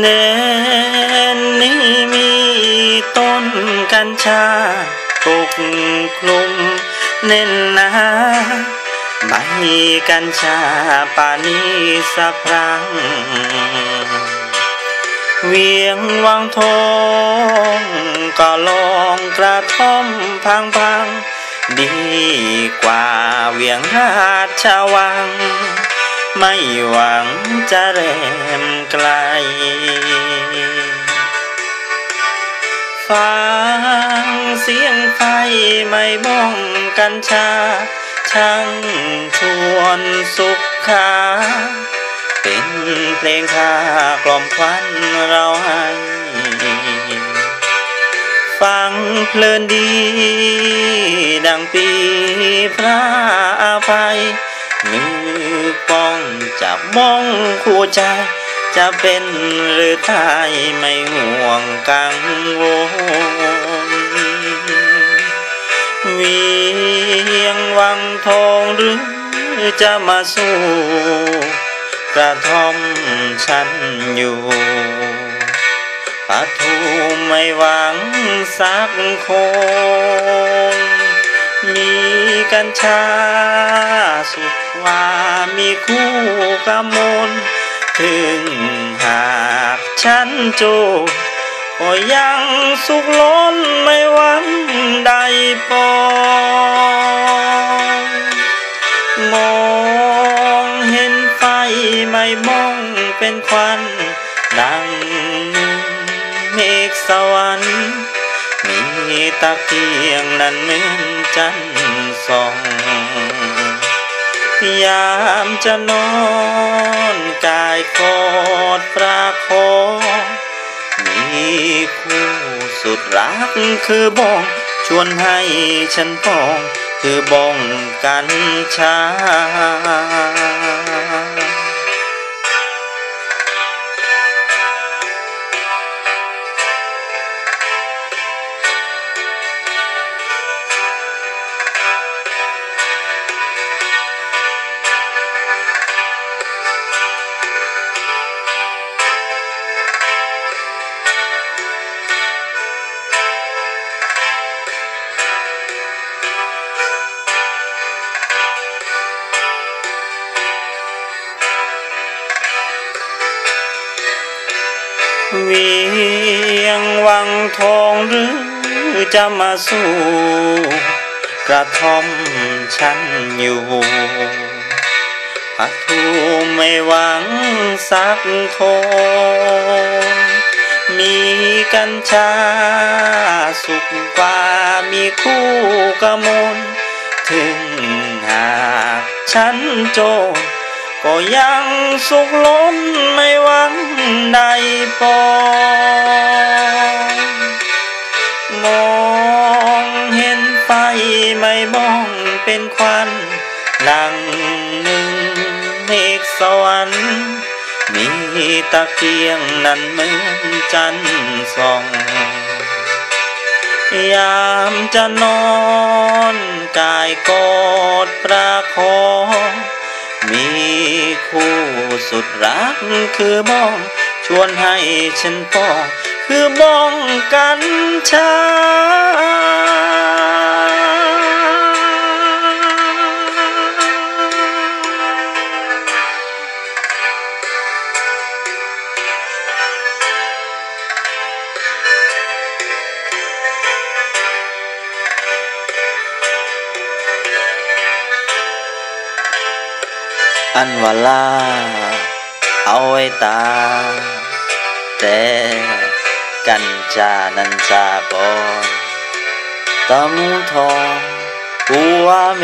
เนนนี้มีต้นกัญชาปกคลุมเน้นหนาใบกัญชาปานีสะพรัง เวียงวังทองก็ลองกระท่อมพังพังดีกว่าเวียงราชวัง ไม่หวังจะแรมไกล ฟังเสียงไฟไม่บ้องกัญชา ช่างชวนสุขขาเป็นเพลงคากล่อมควันเราให้ฟังเพลินดี ดังปีพระอภัยมือ ป้องจับมองคู่ใจ จะเป็นหรือตายไม่ห่วงกังวลเวียงวังทองหรือจะมาสู้ กระท่อมฉันอยู่ปัทูไม่หวังสักคน มีกัญชาสุขว่ามีคู่กำมลถึงหากฉันโจรก็ยังสุขล้นไม่หวังใดปองมองเห็นไฟไม่มองเป็นควัน ดังเมฆสวรรค์ ตะเกียงนั้นเหมือนจันทร์ส่องยามจะนอนกายกอดปราคองมีคู่สุดรักคือบ้องชวนให้ฉันป้องคือบ้องกัญชา เวียงวังทองหรือจะมาสู้กระท่อมฉันอยู่ปัทูไม่หวังสักคนมีกัญชาสุขกว่ามีคู่กมลถึงหากฉันโจร ก็ยังสุขล้นไม่หวังใดปองมองเห็นไฟไม่มองเป็นควันดังหนึ่งเมฆสวรรค์มีตะเกียงนั้นเหมือนจันทร์ส่องยามจะนอนกายกอดประคอง มีคู่สุดรักคือบอง ชวนให้ฉันป้องคือบองกันชา อันว่าลา เอาไว้ตา แต่กันจานันจาบอนตำทองหัวเม